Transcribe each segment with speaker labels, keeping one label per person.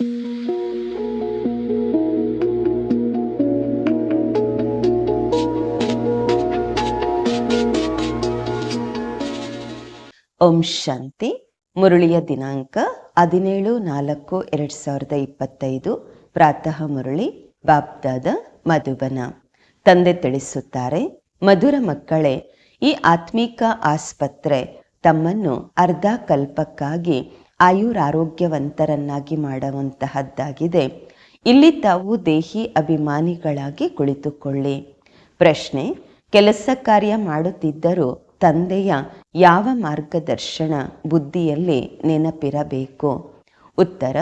Speaker 1: ಓಂ ಶಾಂತಿ, ಮುರುಳಿಯ ದಿನಾಂಕ ಹದಿನೇಳು ನಾಲ್ಕು ಎರಡ್ ಸಾವಿರದ ಇಪ್ಪತ್ತೈದು. ಪ್ರಾತಃ ಮುರುಳಿ ಬಾಬ್ದಾದ ಮಧುಬನ. ತಂದೆ ತಿಳಿಸುತ್ತಾರೆ, ಮಧುರ ಮಕ್ಕಳೇ, ಈ ಆತ್ಮಿಕ ಆಸ್ಪತ್ರೆ ತಮ್ಮನ್ನು ಅರ್ಧ ಕಲ್ಪಕ್ಕಾಗಿ ಆಯುರಾರೋಗ್ಯವಂತರನ್ನಾಗಿ ಮಾಡುವಂತಹದ್ದಾಗಿದೆ. ಇಲ್ಲಿ ತಾವು ದೇಹಿ ಅಭಿಮಾನಿಗಳಾಗಿ ಕುಳಿತುಕೊಳ್ಳಿ. ಪ್ರಶ್ನೆ, ಕೆಲಸ ಕಾರ್ಯ ಮಾಡುತ್ತಿದ್ದರೂ ತಂದೆಯ ಯಾವ ಮಾರ್ಗದರ್ಶನ ಬುದ್ಧಿಯಲ್ಲಿ ನೆನಪಿರಬೇಕು? ಉತ್ತರ,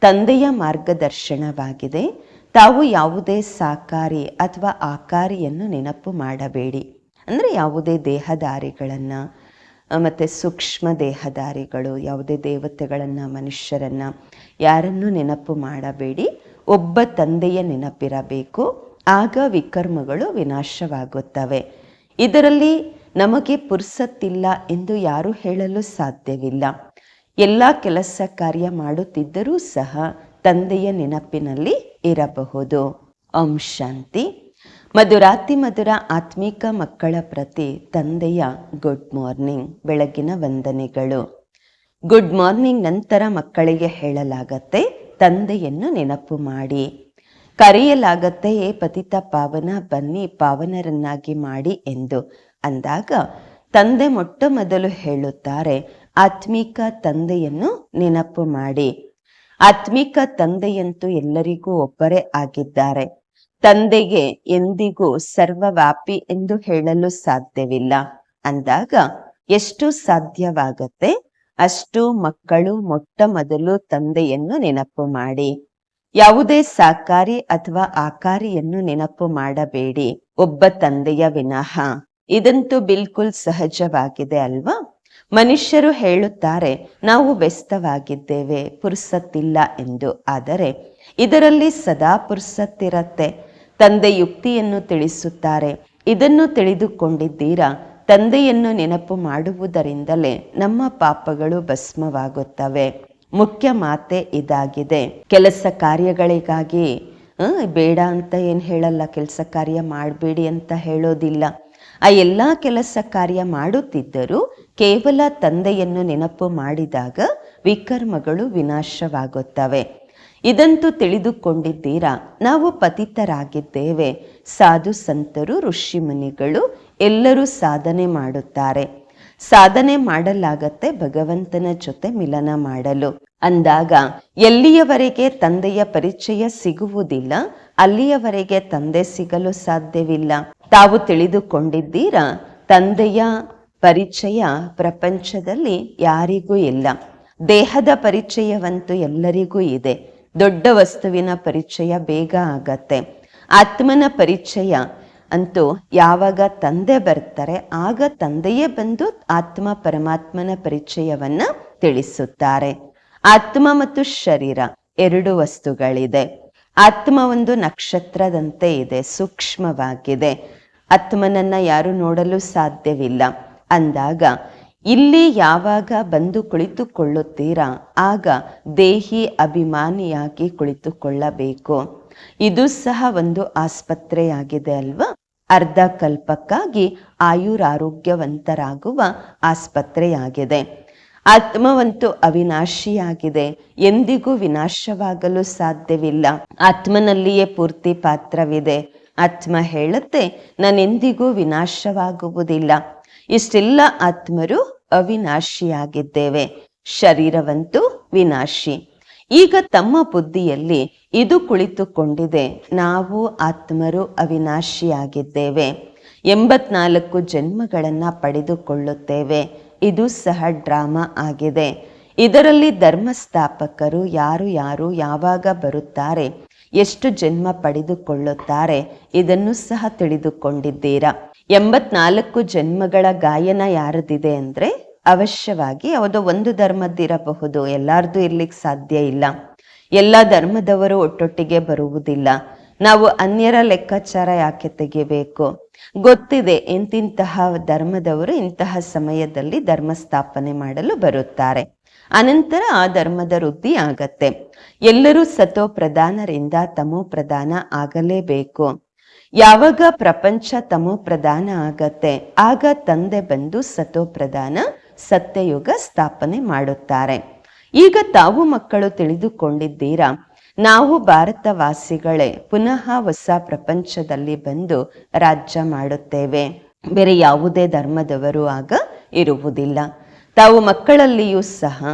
Speaker 1: ತಂದೆಯ ಮಾರ್ಗದರ್ಶನವಾಗಿದೆ. ತಾವು ಯಾವುದೇ ಸಾಕಾರಿ ಅಥವಾ ಆಕಾರಿಯನ್ನು ನೆನಪು ಮಾಡಬೇಡಿ. ಅಂದರೆ ಯಾವುದೇ ದೇಹದಾರಿಗಳನ್ನು ಮತ್ತು ಸೂಕ್ಷ್ಮ ದೇಹಧಾರಿಗಳು, ಯಾವುದೇ ದೇವತೆಗಳನ್ನು, ಮನುಷ್ಯರನ್ನು ಯಾರನ್ನೂ ನೆನಪು ಮಾಡಬೇಡಿ. ಒಬ್ಬ ತಂದೆಯ ನೆನಪಿರಬೇಕು. ಆಗ ವಿಕರ್ಮಗಳು ವಿನಾಶವಾಗುತ್ತವೆ. ಇದರಲ್ಲಿ ನಮಗೆ ಪುರ್ಸತ್ತಿಲ್ಲ ಎಂದು ಯಾರೂ ಹೇಳಲು ಸಾಧ್ಯವಿಲ್ಲ. ಎಲ್ಲ ಕೆಲಸ ಕಾರ್ಯ ಮಾಡುತ್ತಿದ್ದರೂ ಸಹ ತಂದೆಯ ನೆನಪಿನಲ್ಲಿ ಇರಬಹುದು. ಓಂ ಶಾಂತಿ. ಮಧುರಾತಿ ಮಧುರ ಆತ್ಮಿಕ ಮಕ್ಕಳ ಪ್ರತಿ ತಂದೆಯ ಗುಡ್ ಮಾರ್ನಿಂಗ್ ಬೆಳಗಿನ ವಂದನೆಗಳು. ಗುಡ್ ಮಾರ್ನಿಂಗ್ ನಂತರ ಮಕ್ಕಳಿಗೆ ಹೇಳಲಾಗತ್ತೆ, ತಂದೆಯನ್ನು ನೆನಪು ಮಾಡಿ. ಕರೆಯಲಾಗತ್ತೆ, ಏ ಪತಿತ ಪಾವನ, ಬನ್ನಿ ಪಾವನರನ್ನಾಗಿ ಮಾಡಿ ಎಂದು. ಅಂದಾಗ ತಂದೆ ಮೊಟ್ಟ ಮೊದಲು ಹೇಳುತ್ತಾರೆ, ಆತ್ಮಿಕ ತಂದೆಯನ್ನು ನೆನಪು ಮಾಡಿ. ಆತ್ಮಿಕ ತಂದೆಯಂತೂ ಎಲ್ಲರಿಗೂ ಒಬ್ಬರೇ ಆಗಿದ್ದಾರೆ. ತಂದೆಗೆ ಎಂದಿಗೂ ಸರ್ವವ್ಯಾಪಿ ಎಂದು ಹೇಳಲು ಸಾಧ್ಯವಿಲ್ಲ. ಅಂದಾಗ ಎಷ್ಟು ಸಾಧ್ಯವಾಗತ್ತೆ? ಅಷ್ಟು ಮಕ್ಕಳು ಮೊಟ್ಟ ಮೊದಲು ತಂದೆಯನ್ನು ನೆನಪು ಮಾಡಿ. ಯಾವುದೇ ಸಾಕಾರಿ ಅಥವಾ ಆಕಾರಿಯನ್ನು ನೆನಪು ಮಾಡಬೇಡಿ. ಒಬ್ಬ ತಂದೆಯ ವಿನಃ. ಇದಂತೂ ಬಿಲ್ಕುಲ್ ಸಹಜವಾಗಿದೆ ಅಲ್ವಾ? ಮನುಷ್ಯರು ಹೇಳುತ್ತಾರೆ, ನಾವು ವ್ಯಸ್ತವಾಗಿದ್ದೇವೆ, ಪುರ್ಸತ್ತಿಲ್ಲ ಎಂದು. ಆದರೆ ಇದರಲ್ಲಿ ಸದಾ ಪುರ್ಸತ್ತಿರತ್ತೆ. ತಂದೆ ಯುಕ್ತಿಯನ್ನು ತಿಳಿಸುತ್ತಾರೆ. ಇದನ್ನು ತಿಳಿದುಕೊಂಡಿದ್ದೀರಾ? ತಂದೆಯನ್ನು ನೆನಪು ಮಾಡುವುದರಿಂದಲೇ ನಮ್ಮ ಪಾಪಗಳು ಭಸ್ಮವಾಗುತ್ತವೆ. ಮುಖ್ಯ ಮಾತೆ ಇದಾಗಿದೆ. ಕೆಲಸ ಕಾರ್ಯಗಳಿಗಾಗಿ ಬೇಡ ಅಂತ ಏನು ಹೇಳಲ್ಲ, ಕೆಲಸ ಕಾರ್ಯ ಮಾಡಬೇಡಿ ಅಂತ ಹೇಳೋದಿಲ್ಲ. ಆ ಎಲ್ಲ ಕೆಲಸ ಕಾರ್ಯ ಮಾಡುತ್ತಿದ್ದರೂ ಕೇವಲ ತಂದೆಯನ್ನು ನೆನಪು ಮಾಡಿದಾಗ ವಿಕರ್ಮಗಳು ವಿನಾಶವಾಗುತ್ತವೆ. ಇದಂತೂ ತಿಳಿದುಕೊಂಡಿದ್ದೀರಾ? ನಾವು ಪತಿತರಾಗಿದ್ದೇವೆ. ಸಾಧು ಸಂತರು ಋಷಿಮುನಿಗಳು ಎಲ್ಲರೂ ಸಾಧನೆ ಮಾಡುತ್ತಾರೆ. ಸಾಧನೆ ಮಾಡಲಾಗತ್ತೆ ಭಗವಂತನ ಜೊತೆ ಮಿಲನ ಮಾಡಲು. ಅಂದಾಗ, ಎಲ್ಲಿಯವರೆಗೆ ತಂದೆಯ ಪರಿಚಯ ಸಿಗುವುದಿಲ್ಲ, ಅಲ್ಲಿಯವರೆಗೆ ತಂದೆ ಸಿಗಲು ಸಾಧ್ಯವಿಲ್ಲ. ತಾವು ತಿಳಿದುಕೊಂಡಿದ್ದೀರಾ? ತಂದೆಯ ಪರಿಚಯ ಪ್ರಪಂಚದಲ್ಲಿ ಯಾರಿಗೂ ಇಲ್ಲ. ದೇಹದ ಪರಿಚಯವಂತೂ ಎಲ್ಲರಿಗೂ ಇದೆ. ದೊಡ್ಡ ವಸ್ತುವಿನ ಪರಿಚಯ ಬೇಗ ಆಗತ್ತೆ. ಆತ್ಮನ ಪರಿಚಯ ಅಂತೂ ಯಾವಾಗ ತಂದೆ ಬರ್ತಾರೆ, ಆಗ ತಂದೆಯೇ ಬಂದು ಆತ್ಮ ಪರಮಾತ್ಮನ ಪರಿಚಯವನ್ನ ತಿಳಿಸುತ್ತಾರೆ. ಆತ್ಮ ಮತ್ತು ಶರೀರ ಎರಡು ವಸ್ತುಗಳಿದೆ. ಆತ್ಮ ಒಂದು ನಕ್ಷತ್ರದಂತೆ ಇದೆ, ಸೂಕ್ಷ್ಮವಾಗಿದೆ. ಆತ್ಮನನ್ನ ಯಾರು ನೋಡಲು ಸಾಧ್ಯವಿಲ್ಲ. ಅಂದಾಗ ಇಲ್ಲಿ ಯಾವಾಗ ಬಂದು ಕುಳಿತುಕೊಳ್ಳುತ್ತೀರಾ, ಆಗ ದೇಹಿ ಅಭಿಮಾನಿಯಾಗಿ ಕುಳಿತುಕೊಳ್ಳಬೇಕು. ಇದು ಸಹ ಒಂದು ಆಸ್ಪತ್ರೆಯಾಗಿದೆ ಅಲ್ವಾ? ಅರ್ಧ ಕಲ್ಪಕ್ಕಾಗಿ ಆಯುರಾರೋಗ್ಯವಂತರಾಗುವ ಆಸ್ಪತ್ರೆಯಾಗಿದೆ. ಆತ್ಮವಂತೂ ಅವಿನಾಶಿಯಾಗಿದೆ. ಎಂದಿಗೂ ವಿನಾಶವಾಗಲು ಸಾಧ್ಯವಿಲ್ಲ. ಆತ್ಮನಲ್ಲಿಯೇ ಪೂರ್ತಿ ಪಾತ್ರವಿದೆ. ಆತ್ಮ ಹೇಳುತ್ತೆ, ನಾನೆಂದಿಗೂ ವಿನಾಶವಾಗುವುದಿಲ್ಲ. ಇಷ್ಟೆಲ್ಲ ಆತ್ಮರು ಅವಿನಾಶಿಯಾಗಿದ್ದೇವೆ. ಶರೀರವಂತೂ ವಿನಾಶಿ. ಈಗ ತಮ್ಮ ಬುದ್ಧಿಯಲ್ಲಿ ಇದು ಕುಳಿತುಕೊಂಡಿದೆ. ನಾವು ಆತ್ಮರು ಅವಿನಾಶಿಯಾಗಿದ್ದೇವೆ. ಎಂಬತ್ನಾಲ್ಕು ಜನ್ಮಗಳನ್ನ ಪಡೆದುಕೊಳ್ಳುತ್ತೇವೆ. ಇದು ಸಹ ಡ್ರಾಮಾ ಆಗಿದೆ. ಇದರಲ್ಲಿ ಧರ್ಮಸ್ಥಾಪಕರು ಯಾರು ಯಾರು ಯಾವಾಗ ಬರುತ್ತಾರೆ, ಎಷ್ಟು ಜನ್ಮ ಪಡೆದುಕೊಳ್ಳುತ್ತಾರೆ, ಇದನ್ನು ಸಹ ತಿಳಿದುಕೊಂಡಿದ್ದೀರಾ? ಎಂಬತ್ನಾಲ್ಕು ಜನ್ಮಗಳ ಗಾಯನ ಯಾರದಿದೆ ಅಂದ್ರೆ ಅವಶ್ಯವಾಗಿ ಯಾವುದೋ ಒಂದು ಧರ್ಮದ್ದಿರಬಹುದು. ಎಲ್ಲಾರ್ದು ಇರ್ಲಿಕ್ಕೆ ಸಾಧ್ಯ ಇಲ್ಲ. ಎಲ್ಲ ಧರ್ಮದವರು ಒಟ್ಟೊಟ್ಟಿಗೆ ಬರುವುದಿಲ್ಲ. ನಾವು ಅನ್ಯರ ಲೆಕ್ಕಾಚಾರ ಯಾಕೆ ತೆಗಿಬೇಕು? ಗೊತ್ತಿದೆ ಇಂತಿಂತಹ ಧರ್ಮದವರು ಇಂತಹ ಸಮಯದಲ್ಲಿ ಧರ್ಮ ಸ್ಥಾಪನೆ ಮಾಡಲು ಬರುತ್ತಾರೆ. ಅನಂತರ ಆ ಧರ್ಮದ ವೃದ್ಧಿ ಆಗತ್ತೆ. ಎಲ್ಲರೂ ಸತೋ ಪ್ರಧಾನರಿಂದ ತಮೋ ಪ್ರಧಾನ ಆಗಲೇಬೇಕು. ಯಾವಾಗ ಪ್ರಪಂಚ ತಮೋ ಪ್ರಧಾನ ಆಗತ್ತೆ, ಆಗ ತಂದೆ ಬಂದು ಸತೋ ಪ್ರಧಾನ ಸತ್ಯಯುಗ ಸ್ಥಾಪನೆ ಮಾಡುತ್ತಾರೆ. ಈಗ ತಾವು ಮಕ್ಕಳು ತಿಳಿದುಕೊಂಡಿದ್ದೀರಾ? ನಾವು ಭಾರತವಾಸಿಗಳೇ, ಪುನಃ ಹೊಸ ಪ್ರಪಂಚದಲ್ಲಿ ಬಂದು ರಾಜ್ಯ ಮಾಡುತ್ತೇವೆ. ಬೇರೆ ಯಾವುದೇ ಧರ್ಮದವರು ಆಗ ಇರುವುದಿಲ್ಲ. ತಾವು ಮಕ್ಕಳಲ್ಲಿಯೂ ಸಹ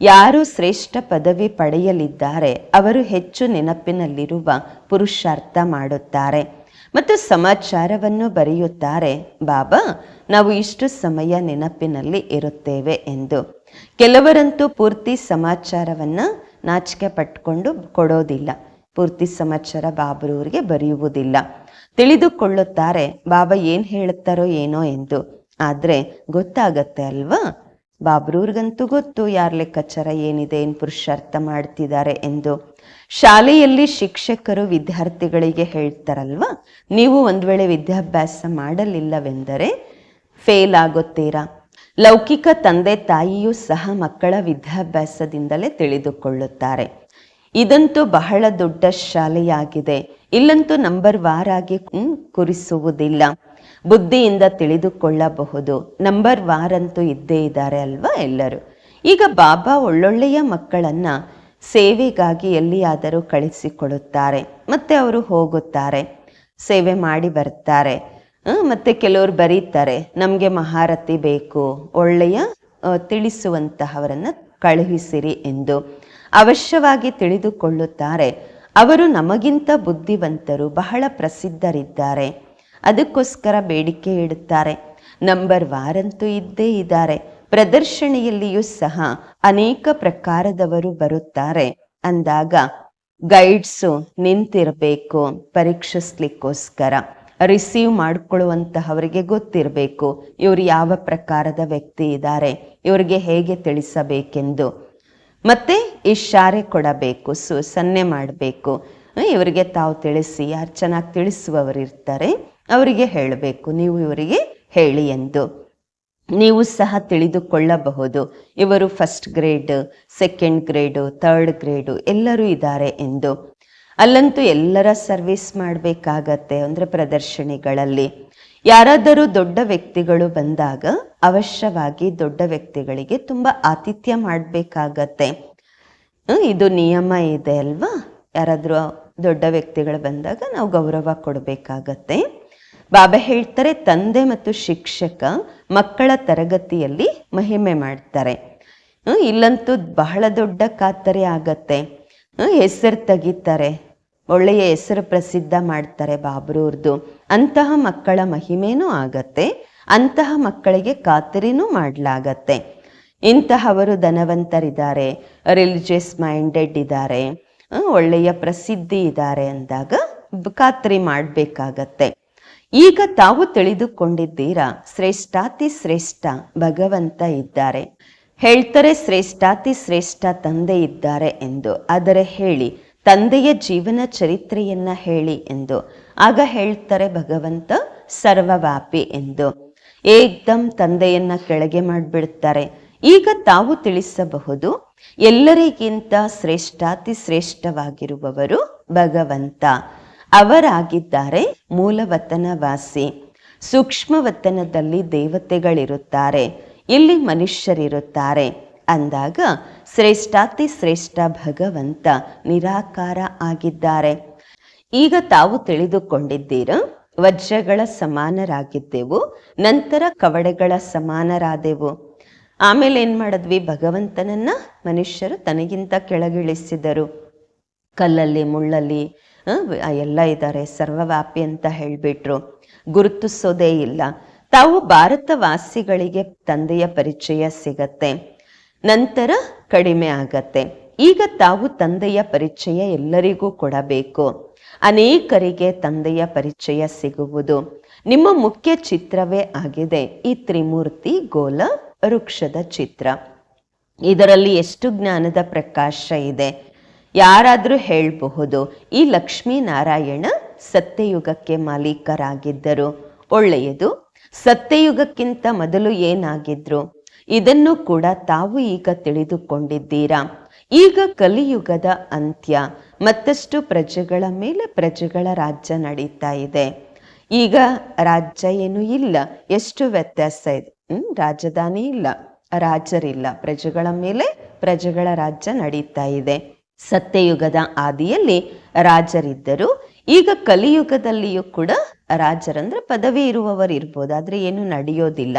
Speaker 1: ಯಾರು ಶ್ರೇಷ್ಠ ಪದವಿ ಪಡೆಯಲಿದ್ದಾರೆ, ಅವರು ಹೆಚ್ಚು ನೆನಪಿನಲ್ಲಿರುವ ಪುರುಷಾರ್ಥ ಮಾಡುತ್ತಾರೆ. ಮತ್ತು ಸಮಾಚಾರವನ್ನು ಬರೆಯುತ್ತಾರೆ, ಬಾಬಾ, ನಾವು ಇಷ್ಟು ಸಮಯ ನೆನಪಿನಲ್ಲಿ ಇರುತ್ತೇವೆ ಎಂದು. ಕೆಲವರಂತೂ ಪೂರ್ತಿ ಸಮಾಚಾರವನ್ನು ನಾಚಿಕೆ ಪಟ್ಕೊಂಡು ಕೊಡೋದಿಲ್ಲ. ಪೂರ್ತಿ ಸಮಾಚಾರ ಬಾಬರವರಿಗೆ ಬರೆಯುವುದಿಲ್ಲ. ತಿಳಿದುಕೊಳ್ಳುತ್ತಾರೆ, ಬಾಬಾ, ಏನು ಹೇಳುತ್ತಾರೋ ಏನೋ ಎಂದು. ಆದರೆ ಗೊತ್ತಾಗತ್ತೆ ಅಲ್ವಾ? ಬಾಬ್ರೂರ್ಗಂತೂ ಗೊತ್ತು ಯಾರ ಲೆಕ್ಕಾಚಾರ ಏನಿದೆ, ಏನು ಪುರುಷಾರ್ಥ ಮಾಡ್ತಿದ್ದಾರೆ ಎಂದು. ಶಾಲೆಯಲ್ಲಿ ಶಿಕ್ಷಕರು ವಿದ್ಯಾರ್ಥಿಗಳಿಗೆ ಹೇಳ್ತಾರಲ್ವಾ, ನೀವು ಒಂದು ವೇಳೆ ವಿದ್ಯಾಭ್ಯಾಸ ಮಾಡಲಿಲ್ಲವೆಂದರೆ ಫೇಲ್ ಆಗುತ್ತೀರಾ? ಲೌಕಿಕ ತಂದೆ ತಾಯಿಯೂ ಸಹ ಮಕ್ಕಳ ವಿದ್ಯಾಭ್ಯಾಸದಿಂದಲೇ ತಿಳಿದುಕೊಳ್ಳುತ್ತಾರೆ. ಇದಂತೂ ಬಹಳ ದೊಡ್ಡ ಶಾಲೆಯಾಗಿದೆ, ಇಲ್ಲಂತೂ ನಂಬರ್ ವಾರಾಗಿ ಕುರಿಸುವುದಿಲ್ಲ. ಬುದ್ಧಿಯಿಂದ ತಿಳಿದುಕೊಳ್ಳಬಹುದು. ನಂಬರ್ ವಾರಂತೂ ಇದ್ದೇ ಇದ್ದಾರೆ ಅಲ್ವಾ ಎಲ್ಲರೂ? ಈಗ ಬಾಬಾ ಒಳ್ಳೊಳ್ಳೆಯ ಮಕ್ಕಳನ್ನು ಸೇವೆಗಾಗಿ ಎಲ್ಲಿಯಾದರೂ ಕಳಿಸಿಕೊಡುತ್ತಾರೆ. ಮತ್ತೆ ಅವರು ಹೋಗುತ್ತಾರೆ. ಸೇವೆ ಮಾಡಿ ಬರ್ತಾರೆ. ಮತ್ತು ಕೆಲವರು ಬರೀತಾರೆ. ನಮಗೆ ಮಹಾರಥಿ ಬೇಕು. ಒಳ್ಳೆಯ ತಿಳಿಸುವಂತಹವರನ್ನ ಕಳುಹಿಸಿರಿ ಎಂದು ಅವಶ್ಯವಾಗಿ ತಿಳಿದುಕೊಳ್ಳುತ್ತಾರೆ. ಅವರು ನಮಗಿಂತ ಬುದ್ಧಿವಂತರು, ಬಹಳ ಪ್ರಸಿದ್ಧರಿದ್ದಾರೆ. ಅದಕ್ಕೋಸ್ಕರ ಬೇಡಿಕೆ ಇಡುತ್ತಾರೆ. ನಂಬರ್ ವಾರಂತೂ ಇದ್ದೇ ಇದ್ದಾರೆ. ಪ್ರದರ್ಶನೆಯಲ್ಲಿಯೂ ಸಹ ಅನೇಕ ಪ್ರಕಾರದವರು ಬರುತ್ತಾರೆ. ಅಂದಾಗ ಗೈಡ್ಸು ನಿಂತಿರಬೇಕು, ಪರೀಕ್ಷಿಸ್ಲಿಕ್ಕೋಸ್ಕರ. ರಿಸೀವ್ ಮಾಡಿಕೊಳ್ಳುವಂತಹವರಿಗೆ ಗೊತ್ತಿರಬೇಕು, ಇವರು ಯಾವ ಪ್ರಕಾರದ ವ್ಯಕ್ತಿ ಇದ್ದಾರೆ, ಇವರಿಗೆ ಹೇಗೆ ತಿಳಿಸಬೇಕೆಂದು. ಮತ್ತೆ ಇಶಾರೆ ಕೊಡಬೇಕು, ಸು, ಸನ್ನೆ ಮಾಡಬೇಕು. ಇವರಿಗೆ ತಾವು ತಿಳಿಸಿ, ಯಾರು ಚೆನ್ನಾಗಿ ತಿಳಿಸುವವರು ಇರ್ತಾರೆ ಅವರಿಗೆ ಹೇಳಬೇಕು, ನೀವು ಇವರಿಗೆ ಹೇಳಿ ಎಂದು. ನೀವು ಸಹ ತಿಳಿದುಕೊಳ್ಳಬಹುದು, ಇವರು first grade second grade third grade ಎಲ್ಲರೂ ಇದ್ದಾರೆ ಎಂದು. ಅಲ್ಲಂತೂ ಎಲ್ಲರ ಸರ್ವಿಸ್ ಮಾಡಬೇಕಾಗತ್ತೆ ಅಂದರೆ ಪ್ರದರ್ಶನಿಗಳಲ್ಲಿ. ಯಾರಾದರೂ ದೊಡ್ಡ ವ್ಯಕ್ತಿಗಳು ಬಂದಾಗ ಅವಶ್ಯವಾಗಿ ದೊಡ್ಡ ವ್ಯಕ್ತಿಗಳಿಗೆ ತುಂಬ ಆತಿಥ್ಯ ಮಾಡಬೇಕಾಗತ್ತೆ. ಇದು ನಿಯಮ ಇದೆ ಅಲ್ವಾ? ಯಾರಾದರೂ ದೊಡ್ಡ ವ್ಯಕ್ತಿಗಳು ಬಂದಾಗ ನಾವು ಗೌರವ ಕೊಡಬೇಕಾಗತ್ತೆ. ಬಾಬಾ ಹೇಳ್ತಾರೆ, ತಂದೆ ಮತ್ತು ಶಿಕ್ಷಕ ಮಕ್ಕಳ ತರಗತಿಯಲ್ಲಿ ಮಹಿಮೆ ಮಾಡ್ತಾರೆ. ಇಲ್ಲಂತೂ ಬಹಳ ದೊಡ್ಡ ಖಾತರಿ ಆಗತ್ತೆ. ಹೆಸರು ತೆಗಿತಾರೆ. ಒಳ್ಳೆಯ ಹೆಸರು ಪ್ರಸಿದ್ಧ ಮಾಡ್ತಾರೆ ಬಾಬ್ರವ್ರದ್ದು ಅಂತಹ ಮಕ್ಕಳ ಮಹಿಮೇನೂ ಆಗತ್ತೆ, ಅಂತಹ ಮಕ್ಕಳಿಗೆ ಖಾತರಿನೂ ಮಾಡಲಾಗತ್ತೆ. ಇಂತಹವರು ಧನವಂತರಿದ್ದಾರೆ, ರಿಲಿಜಿಯಸ್ ಮೈಂಡೆಡ್ ಇದ್ದಾರೆ ಒಳ್ಳೆಯ ಪ್ರಸಿದ್ಧಿ ಇದ್ದಾರೆ ಅಂದಾಗ ಖಾತ್ರಿ ಮಾಡಬೇಕಾಗತ್ತೆ. ಈಗ ತಾವು ತಿಳಿದುಕೊಂಡಿದ್ದೀರಾ, ಶ್ರೇಷ್ಠಾತಿ ಶ್ರೇಷ್ಠ ಭಗವಂತ ಇದ್ದಾರೆ. ಹೇಳ್ತಾರೆ ಶ್ರೇಷ್ಠಾತಿ ಶ್ರೇಷ್ಠ ತಂದೆ ಇದ್ದಾರೆ ಎಂದು. ಆದರೆ ಹೇಳಿ, ತಂದೆಯ ಜೀವನ ಚರಿತ್ರೆಯನ್ನ ಹೇಳಿ ಎಂದು. ಆಗ ಹೇಳ್ತಾರೆ ಭಗವಂತ, ಸರ್ವವ್ಯಾಪಿ ಎಂದು. ಏಕ್ದಮ್ ತಂದೆಯನ್ನ ಕೆಳಗೆ ಮಾಡಿಬಿಡ್ತಾರೆ. ಈಗ ತಾವು ತಿಳಿಸಬಹುದು, ಎಲ್ಲರಿಗಿಂತ ಶ್ರೇಷ್ಠಾತಿ ಶ್ರೇಷ್ಠವಾಗಿರುವವರು ಭಗವಂತ. ಅವರಾಗಿದ್ದಾರೆ ಮೂಲವತನವಾಸಿ. ಸೂಕ್ಷ್ಮ ವತನದಲ್ಲಿ ದೇವತೆಗಳಿರುತ್ತಾರೆ. ಇಲ್ಲಿ ಮನುಷ್ಯರಿರುತ್ತಾರೆ. ಅಂದಾಗ ಶ್ರೇಷ್ಠಾತಿ ಶ್ರೇಷ್ಠ ಭಗವಂತ ನಿರಾಕಾರ ಆಗಿದ್ದಾರೆ. ಈಗ ತಾವು ತಿಳಿದುಕೊಂಡಿದ್ದೀರ? ವಜ್ರಗಳ ಸಮಾನರಾಗಿದ್ದೆವು, ನಂತರ ಕವಡೆಗಳ ಸಮಾನರಾದೆವು. ಆಮೇಲೆ ಏನ್ ಮಾಡಿದ್ವಿ? ಭಗವಂತನನ್ನ ಮನುಷ್ಯರು ತನಗಿಂತ ಕೆಳಗಿಳಿಸಿದರು. ಕಲ್ಲಲ್ಲಿ ಮುಳ್ಳಲ್ಲಿ ಎಲ್ಲ ಇದ್ದಾರೆ, ಸರ್ವವ್ಯಾಪಿ ಅಂತ ಹೇಳ್ಬಿಟ್ರು. ಗುರುತಿಸೋದೇ ಇಲ್ಲ. ತಾವು ಭಾರತವಾಸಿಗಳಿಗೆ ತಂದೆಯ ಪರಿಚಯ ಸಿಗತ್ತೆ. ನಂತರ ಕಡಿಮೆ ಆಗತ್ತೆ. ಈಗ ತಾವು ತಂದೆಯ ಪರಿಚಯ ಎಲ್ಲರಿಗೂ ಕೊಡಬೇಕು. ಅನೇಕರಿಗೆ ತಂದೆಯ ಪರಿಚಯ ಸಿಗುವುದು. ನಿಮ್ಮ ಮುಖ್ಯ ಚಿತ್ರವೇ ಆಗಿದೆ. ಈ ತ್ರಿಮೂರ್ತಿ ಗೋಲ ವೃಕ್ಷದ ಚಿತ್ರ. ಇದರಲ್ಲಿ ಎಷ್ಟು ಜ್ಞಾನದ ಪ್ರಕಾಶ ಇದೆ? ಯಾರಾದರೂ ಹೇಳಬಹುದು, ಈ ಲಕ್ಷ್ಮೀನಾರಾಯಣ ಸತ್ಯಯುಗಕ್ಕೆ ಮಾಲೀಕರಾಗಿದ್ದರು. ಒಳ್ಳೆಯದು, ಸತ್ಯಯುಗಕ್ಕಿಂತ ಮೊದಲು ಏನಾಗಿದ್ರು? ಇದನ್ನು ಕೂಡ ತಾವು ಈಗ ತಿಳಿದುಕೊಂಡಿದ್ದೀರಾ? ಈಗ ಕಲಿಯುಗದ ಅಂತ್ಯ, ಮತ್ತಷ್ಟು ಪ್ರಜೆಗಳ ಮೇಲೆ ಪ್ರಜೆಗಳ ರಾಜ್ಯ ನಡೀತಾ ಇದೆ. ಈಗ ರಾಜ್ಯ ಏನು ಇಲ್ಲ, ಎಷ್ಟು ವ್ಯತ್ಯಾಸ ಇದೆ? ಹ್ಮ್, ರಾಜಧಾನಿ ಇಲ್ಲ, ರಾಜರಿಲ್ಲ, ಪ್ರಜೆಗಳ ಮೇಲೆ ಪ್ರಜೆಗಳ ರಾಜ್ಯ ನಡೀತಾ ಇದೆ. ಸತ್ಯಯುಗದ ಆದಿಯಲ್ಲಿ ರಾಜರಿದ್ದರು. ಈಗ ಕಲಿಯುಗದಲ್ಲಿಯೂ ಕೂಡ ರಾಜರಂದ್ರೆ ಪದವಿ ಇರುವವರು ಇರ್ಬೋದು. ಆದ್ರೆ ಏನು ನಡೆಯೋದಿಲ್ಲ.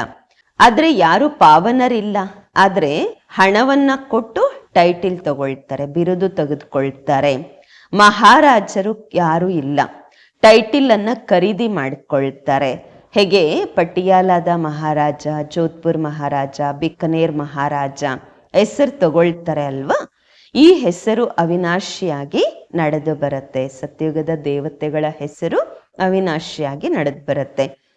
Speaker 1: ಆದ್ರೆ ಯಾರು ಪಾವನರಿಲ್ಲ. ಆದ್ರೆ ಹಣವನ್ನ ಕೊಟ್ಟು ಟೈಟಿಲ್ ತಗೊಳ್ತಾರೆ, ಬಿರುದು ತೆಗೆದುಕೊಳ್ತಾರೆ. ಮಹಾರಾಜರು ಯಾರು ಇಲ್ಲ. ಟೈಟಿಲ್ ಅನ್ನ ಖರೀದಿ ಮಾಡಿಕೊಳ್ತಾರೆ. ಹೇಗೆ? ಪಟಿಯಾಲಾದ ಮಹಾರಾಜ, ಜೋಧ್ಪುರ್ ಮಹಾರಾಜ, ಬಿಕನೇರ್ ಮಹಾರಾಜ ಹೆಸರು ತಗೊಳ್ತಾರೆ ಅಲ್ವಾ? ಈ ಹೆಸರು ಅವಿನಾಶಿಯಾಗಿ ನಡೆದು ಬರುತ್ತೆ. ಸತ್ಯುಗದ ದೇವತೆಗಳ ಹೆಸರು ಅವಿನಾಶಿಯಾಗಿ ನಡೆದು ಬರುತ್ತೆ.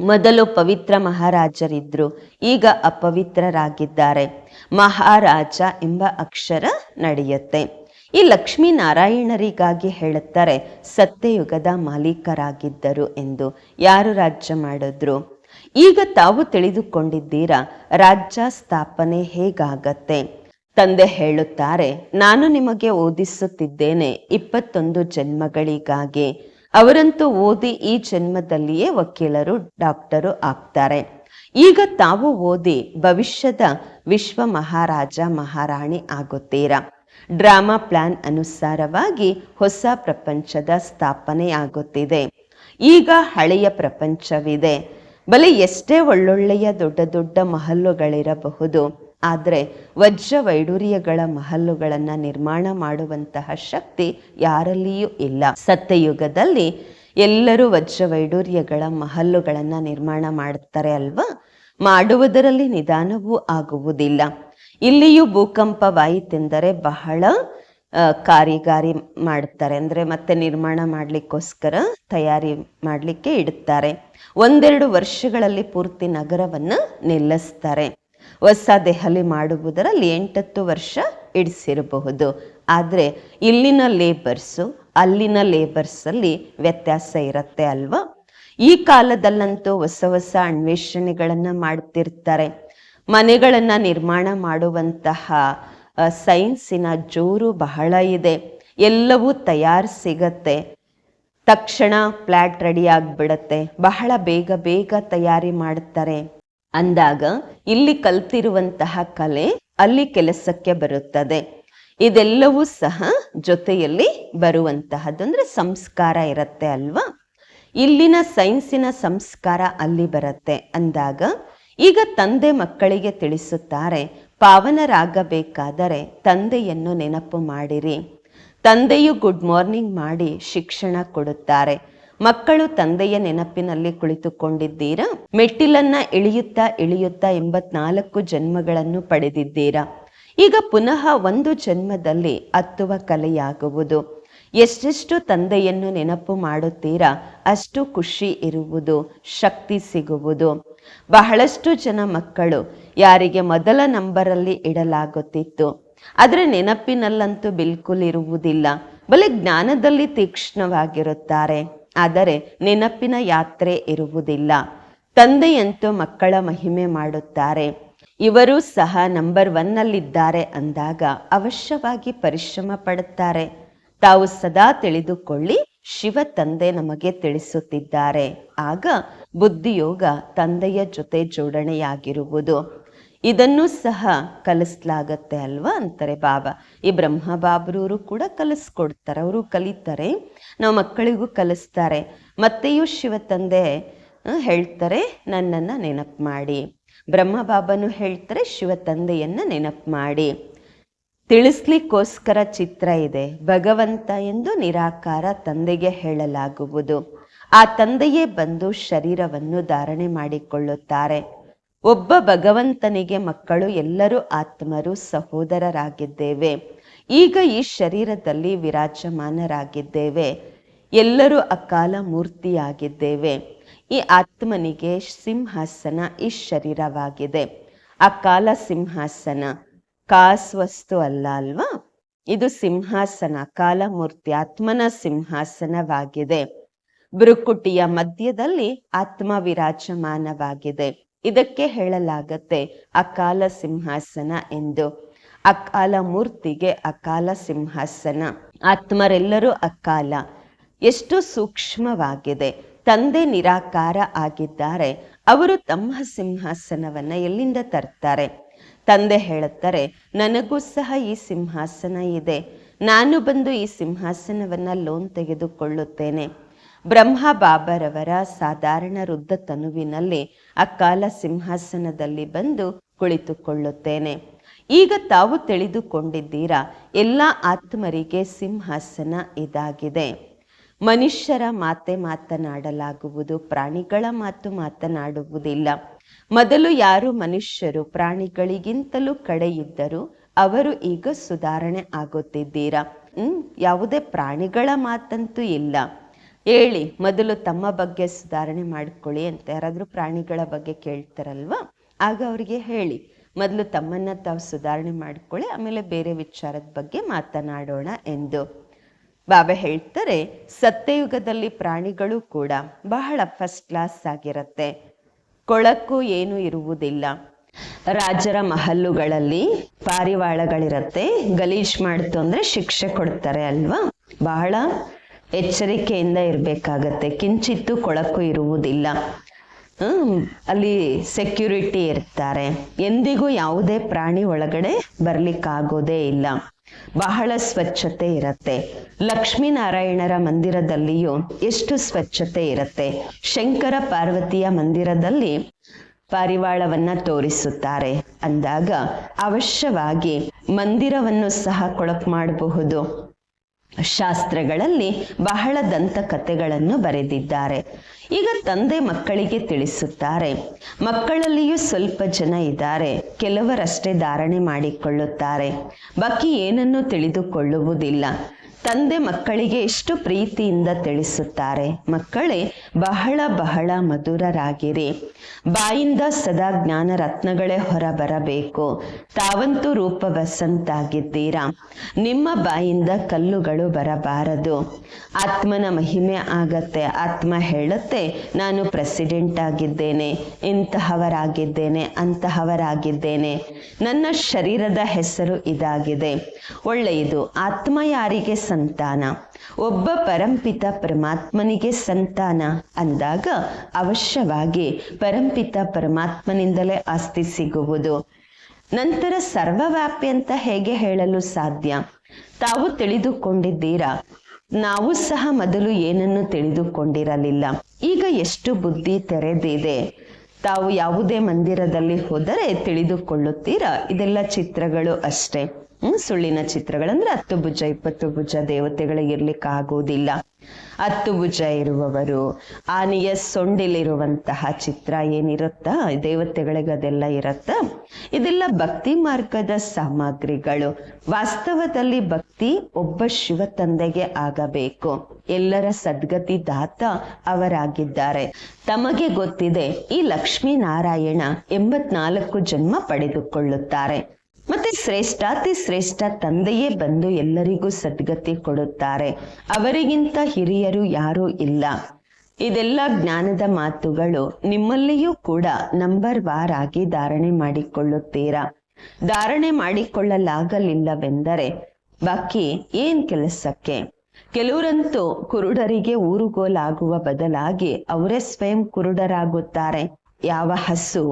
Speaker 1: ಮೊದಲು ಪವಿತ್ರ ಮಹಾರಾಜರಿದ್ರು, ಈಗ ಅಪವಿತ್ರರಾಗಿದ್ದಾರೆ. ಮಹಾರಾಜ ಎಂಬ ಅಕ್ಷರ ನಡೆಯುತ್ತೆ. ಈ ಲಕ್ಷ್ಮೀನಾರಾಯಣರಿಗಾಗಿ ಹೇಳುತ್ತಾರೆ, ಸತ್ಯಯುಗದ ಮಾಲೀಕರಾಗಿದ್ದರು ಎಂದು ಯಾರು ರಾಜ್ಯ ಮಾಡಿದ್ರು? ಈಗ ತಾವು ತಿಳಿದುಕೊಂಡಿದ್ದೀರಾ, ರಾಜ್ಯ ಸ್ಥಾಪನೆ ಹೇಗಾಗತ್ತೆ? ತಂದೆ ಹೇಳುತ್ತಾರೆ, ನಾನು ನಿಮಗೆ ಓದಿಸುತ್ತಿದ್ದೇನೆ ಇಪ್ಪತ್ತೊಂದು ಜನ್ಮಗಳಿಗಾಗಿ. ಅವರಂತೂ ಓದಿ ಈ ಜನ್ಮದಲ್ಲಿಯೇ ವಕೀಲರು, ಡಾಕ್ಟರು ಆಗ್ತಾರೆ. ಈಗ ತಾವು ಓದಿ ಭವಿಷ್ಯದ ವಿಶ್ವ ಮಹಾರಾಜ ಮಹಾರಾಣಿ ಆಗುತ್ತೀರಾ? ಡ್ರಾಮಾ ಪ್ಲಾನ್ ಅನುಸಾರವಾಗಿ ಹೊಸ ಪ್ರಪಂಚದ ಸ್ಥಾಪನೆ ಆಗುತ್ತಿದೆ ಈಗ ಹಳೆಯ ಪ್ರಪಂಚವಿದೆ. ಬಲೆ ಎಷ್ಟೇ ಒಳ್ಳೊಳ್ಳೆಯ ದೊಡ್ಡ ದೊಡ್ಡ ಮಹಲ್ಲುಗಳಿರಬಹುದು. ಆದರೆ ವಜ್ರ ವೈಡೂರ್ಯಗಳ ಮಹಲ್ಲುಗಳನ್ನು ನಿರ್ಮಾಣ ಮಾಡುವಂತಹ ಶಕ್ತಿ ಯಾರಲ್ಲಿಯೂ ಇಲ್ಲ. ಸತ್ಯಯುಗದಲ್ಲಿ ಎಲ್ಲರೂ ವಜ್ರ ವೈಡೂರ್ಯಗಳ ಮಹಲ್ಲುಗಳನ್ನು ನಿರ್ಮಾಣ ಮಾಡುತ್ತಾರೆ ಅಲ್ವಾ? ಮಾಡುವುದರಲ್ಲಿ ನಿಧಾನವೂ ಆಗುವುದಿಲ್ಲ. ಇಲ್ಲಿಯೂ ಭೂಕಂಪವಾಯಿತೆಂದರೆ ಬಹಳ ಕಾರಿಗಾರಿ ಮಾಡ್ತಾರೆ. ಅಂದರೆ ಮತ್ತೆ ನಿರ್ಮಾಣ ಮಾಡಲಿಕ್ಕೋಸ್ಕರ ತಯಾರಿ ಮಾಡಲಿಕ್ಕೆ ಇಡುತ್ತಾರೆ ಒಂದೆರಡು ವರ್ಷಗಳಲ್ಲಿ ಪೂರ್ತಿ ನಗರವನ್ನು ನಿಲ್ಲಿಸ್ತಾರೆ. ಹೊಸ ದೆಹಲಿ ಮಾಡುವುದರಲ್ಲಿ ಎಂಟತ್ತು ವರ್ಷ ಇಡಿಸಿರಬಹುದು. ಆದರೆ ಇಲ್ಲಿನ ಲೇಬರ್ಸು ಅಲ್ಲಿನ ಲೇಬರ್ಸಲ್ಲಿ ವ್ಯತ್ಯಾಸ ಇರುತ್ತೆ ಅಲ್ವಾ? ಈ ಕಾಲದಲ್ಲಂತೂ ಹೊಸ ಹೊಸ ಅನ್ವೇಷಣೆಗಳನ್ನು ಮಾಡ್ತಿರ್ತಾರೆ. ಮನೆಗಳನ್ನು ನಿರ್ಮಾಣ ಮಾಡುವಂತಹ ಸೈನ್ಸಿನ ಜೋರು ಬಹಳ ಇದೆ. ಎಲ್ಲವೂ ತಯಾರು ಸಿಗತ್ತೆ. ತಕ್ಷಣ ಫ್ಲ್ಯಾಟ್ ರೆಡಿ ಆಗಿಬಿಡತ್ತೆ. ಬಹಳ ಬೇಗ ಬೇಗ ತಯಾರಿ ಮಾಡುತ್ತಾರೆ ಅಂದಾಗ ಇಲ್ಲಿ ಕಲ್ತಿರುವಂತಹ ಕಲೆ ಅಲ್ಲಿ ಕೆಲಸಕ್ಕೆ ಬರುತ್ತದೆ. ಇದೆಲ್ಲವೂ ಸಹ ಜೊತೆಯಲ್ಲಿ ಬರುವಂತಹದ್ದು ಅಂದ್ರೆ ಸಂಸ್ಕಾರ ಇರುತ್ತೆ ಅಲ್ವಾ? ಇಲ್ಲಿನ ಸೈನ್ಸಿನ ಸಂಸ್ಕಾರ ಅಲ್ಲಿ ಬರುತ್ತೆ. ಅಂದಾಗ ಈಗ ತಂದೆ ಮಕ್ಕಳಿಗೆ ತಿಳಿಸುತ್ತಾರೆ, ಪಾವನರಾಗಬೇಕಾದರೆ ತಂದೆಯನ್ನು ನೆನಪು ಮಾಡಿರಿ. ತಂದೆಯು ಗುಡ್ ಮಾರ್ನಿಂಗ್ ಮಾಡಿ ಶಿಕ್ಷಣ ಕೊಡುತ್ತಾರೆ. ಮಕ್ಕಳು ತಂದೆಯ ನೆನಪಿನಲ್ಲಿ ಕುಳಿತುಕೊಂಡಿದ್ದೀರಾ? ಮೆಟ್ಟಿಲನ್ನ ಇಳಿಯುತ್ತಾ ಇಳಿಯುತ್ತಾ ಎಂಬತ್ನಾಲ್ಕು ಜನ್ಮಗಳನ್ನು ಪಡೆದಿದ್ದೀರಾ? ಈಗ ಪುನಃ ಒಂದು ಜನ್ಮದಲ್ಲಿ ಹತ್ತುವ ಕಲೆಯಾಗುವುದು. ಎಷ್ಟೆಷ್ಟು ತಂದೆಯನ್ನು ನೆನಪು ಮಾಡುತ್ತೀರಾ? ಅಷ್ಟು ಖುಷಿ ಇರುವುದು, ಶಕ್ತಿ ಸಿಗುವುದು. ಬಹಳಷ್ಟು ಜನ ಮಕ್ಕಳು ಯಾರಿಗೆ ಮೊದಲ ನಂಬರಲ್ಲಿ ಇಡಲಾಗುತ್ತಿತ್ತು. ಆದರೆ ನೆನಪಿನಲ್ಲಂತೂ ಬಿಲ್ಕುಲ್ ಇರುವುದಿಲ್ಲ. ಬಲೆ ಜ್ಞಾನದಲ್ಲಿ ತೀಕ್ಷ್ಣವಾಗಿರುತ್ತಾರೆ. ಆದರೆ ನೆನಪಿನ ಯಾತ್ರೆ ಇರುವುದಿಲ್ಲ. ತಂದೆಯಂತೂ ಮಕ್ಕಳ ಮಹಿಮೆ ಮಾಡುತ್ತಾರೆ. ಇವರು ಸಹ ನಂಬರ್ ಒನ್ನಲ್ಲಿದ್ದಾರೆ ಅಂದಾಗ ಅವಶ್ಯವಾಗಿ ಪರಿಶ್ರಮ ಪಡುತ್ತಾರೆ. ತಾವು ಸದಾ ತಿಳಿದುಕೊಳ್ಳಿ, ಶಿವ ತಂದೆ ನಮಗೆ ತಿಳಿಸುತ್ತಿದ್ದಾರೆ. ಆಗ ಬುದ್ಧಿಯೋಗ ತಂದೆಯ ಜೊತೆ ಜೋಡಣೆಯಾಗಿರುವುದು. ಇದನ್ನು ಸಹ ಕಲಿಸ್ಲಾಗತ್ತೆ ಅಲ್ವಾ ಅಂತಾರೆ ಬಾಬಾ. ಈ ಬ್ರಹ್ಮ ಬಾಬ್ರವರು ಕೂಡ ಕಲಿಸ್ಕೊಡ್ತಾರೆ, ಅವರು ಕಲಿತಾರೆ, ನಾವು ಮಕ್ಕಳಿಗೂ ಕಲಿಸ್ತಾರೆ. ಮತ್ತೆಯೂ ಶಿವ ತಂದೆ ಹೇಳ್ತಾರೆ, ನನ್ನನ್ನು ನೆನಪು ಮಾಡಿ. ಬ್ರಹ್ಮ ಬಾಬನು ಹೇಳ್ತಾರೆ, ಶಿವ ತಂದೆಯನ್ನ ನೆನಪು ಮಾಡಿ. ತಿಳಿಸ್ಲಿಕ್ಕೋಸ್ಕರ ಚಿತ್ರ ಇದೆ, ಭಗವಂತ ಎಂದು ನಿರಾಕಾರ ತಂದೆಗೆ ಹೇಳಲಾಗುವುದು. ಆ ತಂದೆಯೇ ಬಂದು ಶರೀರವನ್ನು ಧಾರಣೆ ಮಾಡಿಕೊಳ್ಳುತ್ತಾರೆ. ಒಬ್ಬ ಭಗವಂತನಿಗೆ ಮಕ್ಕಳು ಎಲ್ಲರೂ ಆತ್ಮರು, ಸಹೋದರರಾಗಿದ್ದೇವೆ. ಈಗ ಈ ಶರೀರದಲ್ಲಿ ವಿರಾಜಮಾನರಾಗಿದ್ದೇವೆ. ಎಲ್ಲರೂ ಅಕಾಲ ಮೂರ್ತಿಯಾಗಿದ್ದೇವೆ. ಈ ಆತ್ಮನಿಗೆ ಸಿಂಹಾಸನ ಈ ಶರೀರವಾಗಿದೆ. ಅಕಾಲ ಸಿಂಹಾಸನ. ಕಾಸ್ವಸ್ತು ಅಲ್ಲ ಅಲ್ವಾ? ಇದು ಸಿಂಹಾಸನ ಕಾಲಮೂರ್ತಿ ಆತ್ಮನ ಸಿಂಹಾಸನವಾಗಿದೆ. ಬೃಕುಟಿಯ ಮಧ್ಯದಲ್ಲಿ ಆತ್ಮ ವಿರಾಜಮಾನವಾಗಿದೆ. ಇದಕ್ಕೆ ಹೇಳಲಾಗತ್ತೆ ಅಕಾಲ ಸಿಂಹಾಸನ ಎಂದು. ಅಕಾಲ ಮೂರ್ತಿಗೆ ಅಕಾಲ ಸಿಂಹಾಸನ. ಆತ್ಮರೆಲ್ಲರೂ ಅಕಾಲ. ಎಷ್ಟು ಸೂಕ್ಷ್ಮವಾಗಿದೆ. ತಂದೆ ನಿರಾಕಾರ ಆಗಿದ್ದಾರೆ. ಅವರು ತಮ್ಮ ಸಿಂಹಾಸನವನ್ನ ಎಲ್ಲಿಂದ ತರ್ತಾರೆ? ತಂದೆ ಹೇಳುತ್ತಾರೆ, ನನಗೂ ಸಹ ಈ ಸಿಂಹಾಸನ ಇದೆ. ನಾನು ಬಂದು ಈ ಸಿಂಹಾಸನವನ್ನ ಲೋನ್ ತೆಗೆದುಕೊಳ್ಳುತ್ತೇನೆ. ಬ್ರಹ್ಮ ಬಾಬರವರ ಸಾಧಾರಣ ವೃದ್ಧ ತನುವಿನಲ್ಲಿ ಅಕಾಲ ಸಿಂಹಾಸನದಲ್ಲಿ ಬಂದು ಕುಳಿತುಕೊಳ್ಳುತ್ತೇನೆ. ಈಗ ತಾವು ತಿಳಿದುಕೊಂಡಿದ್ದೀರಾ, ಎಲ್ಲ ಆತ್ಮರಿಗೆ ಸಿಂಹಾಸನ ಇದಾಗಿದೆ. ಮನುಷ್ಯರ ಮಾತೆ ಮಾತನಾಡಲಾಗುವುದು, ಪ್ರಾಣಿಗಳ ಮಾತು ಮಾತನಾಡುವುದಿಲ್ಲ. ಮೊದಲು ಯಾರು ಮನುಷ್ಯರು, ಪ್ರಾಣಿಗಳಿಗಿಂತಲೂ ಕಡೆಯಿದ್ದರು ಅವರು ಈಗ ಸುಧಾರಣೆ ಆಗುತ್ತಿದ್ದೀರಾ? ಹ್ಮ್, ಯಾವುದೇ ಪ್ರಾಣಿಗಳ ಮಾತಂತೂ ಇಲ್ಲ. ಹೇಳಿ, ಮೊದಲು ತಮ್ಮ ಬಗ್ಗೆ ಸುಧಾರಣೆ ಮಾಡಿಕೊಳ್ಳಿ ಅಂತ ಯಾರಾದರೂ ಪ್ರಾಣಿಗಳ ಬಗ್ಗೆ ಕೇಳ್ತಾರಲ್ವಾ? ಆಗ ಅವರಿಗೆ ಹೇಳಿ, ಮೊದಲು ತಮ್ಮನ್ನ ತಾವು ಸುಧಾರಣೆ ಮಾಡಿಕೊಳ್ಳಿ, ಆಮೇಲೆ ಬೇರೆ ವಿಚಾರದ ಬಗ್ಗೆ ಮಾತನಾಡೋಣ ಎಂದು. ಬಾಬಾ ಹೇಳ್ತಾರೆ, ಸತ್ಯಯುಗದಲ್ಲಿ ಪ್ರಾಣಿಗಳು ಕೂಡ ಬಹಳ ಫಸ್ಟ್ ಕ್ಲಾಸ್ ಆಗಿರುತ್ತೆ. ಕೊಳಕು ಏನು ಇರುವುದಿಲ್ಲ. ರಾಜರ ಮಹಲ್ಲುಗಳಲ್ಲಿ ಪಾರಿವಾಳಗಳಿರತ್ತೆ. ಗಲೀಜ್ ಮಾಡ್ತು ಅಂದ್ರೆ ಶಿಕ್ಷೆ ಕೊಡ್ತಾರೆ ಅಲ್ವಾ? ಬಹಳ ಎಚ್ಚರಿಕೆಯಿಂದ ಇರಬೇಕಾಗತ್ತೆ. ಕಿಂಚಿತ್ತು ಕೊಳಕು ಇರುವುದಿಲ್ಲ. ಅಲ್ಲಿ ಸೆಕ್ಯೂರಿಟಿ ಇರ್ತಾರೆ. ಎಂದಿಗೂ ಯಾವುದೇ ಪ್ರಾಣಿ ಒಳಗಡೆ ಬರ್ಲಿಕ್ಕಾಗೋದೇ ಇಲ್ಲ. ಬಹಳ ಸ್ವಚ್ಛತೆ ಇರತ್ತೆ. ಲಕ್ಷ್ಮೀನಾರಾಯಣರ ಮಂದಿರದಲ್ಲಿಯೂ ಎಷ್ಟು ಸ್ವಚ್ಛತೆ ಇರತ್ತೆ. ಶಂಕರ ಪಾರ್ವತಿಯ ಮಂದಿರದಲ್ಲಿ ಪಾರಿವಾಳವನ್ನ ತೋರಿಸುತ್ತಾರೆ. ಅಂದಾಗ ಅವಶ್ಯವಾಗಿ ಮಂದಿರವನ್ನು ಸಹ ಕೊಳಕು ಮಾಡಬಹುದು. ಶಾಸ್ತ್ರಗಳಲ್ಲಿ ಬಹಳ ದಂತ ಕಥೆಗಳನ್ನು ಬರೆದಿದ್ದಾರೆ. ಈಗ ತಂದೆ ಮಕ್ಕಳಿಗೆ ತಿಳಿಸುತ್ತಾರೆ, ಮಕ್ಕಳಲ್ಲಿಯೂ ಸ್ವಲ್ಪ ಜನ ಇದ್ದಾರೆ, ಕೆಲವರಷ್ಟೇ ಧಾರಣೆ ಮಾಡಿಕೊಳ್ಳುತ್ತಾರೆ, ಬಾಕಿ ಏನನ್ನು ತಿಳಿದುಕೊಳ್ಳುವುದಿಲ್ಲ. ತಂದೆ ಮಕ್ಕಳಿಗೆ ಎಷ್ಟು ಪ್ರೀತಿಯಿಂದ ತಿಳಿಸುತ್ತಾರೆ. ಮಕ್ಕಳೇ, ಬಹಳ ಬಹಳ ಮಧುರರಾಗಿರಿ. ಬಾಯಿಂದ ಸದಾ ಜ್ಞಾನ ರತ್ನಗಳೇ ಹೊರ ಬರಬೇಕು ತಾವಂತೂ ರೂಪ ವಸಂತಾಗಿದ್ದೀರಾ ನಿಮ್ಮ ಬಾಯಿಂದ ಕಲ್ಲುಗಳು ಬರಬಾರದು. ಆತ್ಮನ ಮಹಿಮೆ ಆಗತ್ತೆ. ಆತ್ಮ ಹೇಳುತ್ತೆ, ನಾನು ಪ್ರೆಸಿಡೆಂಟ್ ಆಗಿದ್ದೇನೆ, ಇಂತಹವರಾಗಿದ್ದೇನೆ, ಅಂತಹವರಾಗಿದ್ದೇನೆ. ನನ್ನ ಶರೀರದ ಹೆಸರು ಇದಾಗಿದೆ. ಒಳ್ಳೆಯದು. ಆತ್ಮ ಯಾರಿಗೆ ಸಂತಾನ. ಒಬ್ಬ ಪರಂಪಿತ ಪರಮಾತ್ಮನಿಗೆ ಸಂತಾನ ಅಂದಾಗ ಅವಶ್ಯವಾಗಿ ಪರಂಪಿತ ಪರಮಾತ್ಮನಿಂದಲೇ ಆಸ್ತಿ ಸಿಗುವುದು. ನಂತರ ಸರ್ವವ್ಯಾಪಿ ಅಂತ ಹೇಗೆ ಹೇಳಲು ಸಾಧ್ಯ? ತಾವು ತಿಳಿದುಕೊಂಡಿದ್ದೀರಾ? ನಾವು ಸಹ ಮೊದಲು ಏನನ್ನು ತಿಳಿದುಕೊಂಡಿರಲಿಲ್ಲ. ಈಗ ಎಷ್ಟು ಬುದ್ಧಿ ತೆರೆದಿದೆ? ತಾವು ಯಾವುದೇ ಮಂದಿರದಲ್ಲಿ ಹೋದರೆ ತಿಳಿದುಕೊಳ್ಳುತ್ತೀರಾ? ಇದೆಲ್ಲ ಚಿತ್ರಗಳು ಅಷ್ಟೇ. ಸುಳ್ಳಿನ ಚಿತ್ರಗಳಂದ್ರೆ ಹತ್ತು ಭುಜ, ಇಪ್ಪತ್ತು ಭುಜ ಆಗೋದಿಲ್ಲ ಹತ್ತು ಭುಜ ಇರುವವರು, ಆನೆಯ ಸೊಂಡಿಲಿರುವಂತಹ ಚಿತ್ರ ಏನಿರುತ್ತ? ದೇವತೆಗಳಿಗೆ ಅದೆಲ್ಲ ಇರತ್ತಾ? ಇದೆಲ್ಲ ಭಕ್ತಿ ಮಾರ್ಗದ ಸಾಮಗ್ರಿಗಳು. ವಾಸ್ತವದಲ್ಲಿ ಭಕ್ತಿ ಒಬ್ಬ ಶಿವ ತಂದೆಗೆ ಆಗಬೇಕು. ಎಲ್ಲರ ಸದ್ಗತಿ ದಾತ ಅವರಾಗಿದ್ದಾರೆ. ತಮಗೆ ಗೊತ್ತಿದೆ, ಈ ಲಕ್ಷ್ಮೀ ನಾರಾಯಣ ಎಂಬತ್ನಾಲ್ಕು ಜನ್ಮ ಪಡೆದುಕೊಳ್ಳುತ್ತಾರೆ. ಮತ್ತೆ ಶ್ರೇಷ್ಠಾತಿ ಶ್ರೇಷ್ಠ ತಂದೆಯೇ ಬಂದು ಎಲ್ಲರಿಗೂ ಸದ್ಗತಿ ಕೊಡುತ್ತಾರೆ. ಅವರಿಗಿಂತ ಹಿರಿಯರು ಯಾರೂ ಇಲ್ಲ. ಇದೆಲ್ಲ ಜ್ಞಾನದ ಮಾತುಗಳು. ನಿಮ್ಮಲ್ಲಿಯೂ ಕೂಡ ನಂಬರ್ ವಾರ್ ಆಗಿ ಧಾರಣೆ ಮಾಡಿಕೊಳ್ಳುತ್ತೀರಾ? ಧಾರಣೆ ಮಾಡಿಕೊಳ್ಳಲಾಗಲಿಲ್ಲವೆಂದರೆ, ಬಾಕಿ ಏನ್ ಕೆಲಸಕ್ಕೆ? ಕೆಲವರಂತೂ ಕುರುಡರಿಗೆ ಊರುಗೋಲಾಗುವ ಬದಲಾಗಿ ಅವರೇ ಸ್ವಯಂ ಕುರುಡರಾಗುತ್ತಾರೆ. ಯಾವ ಹಸು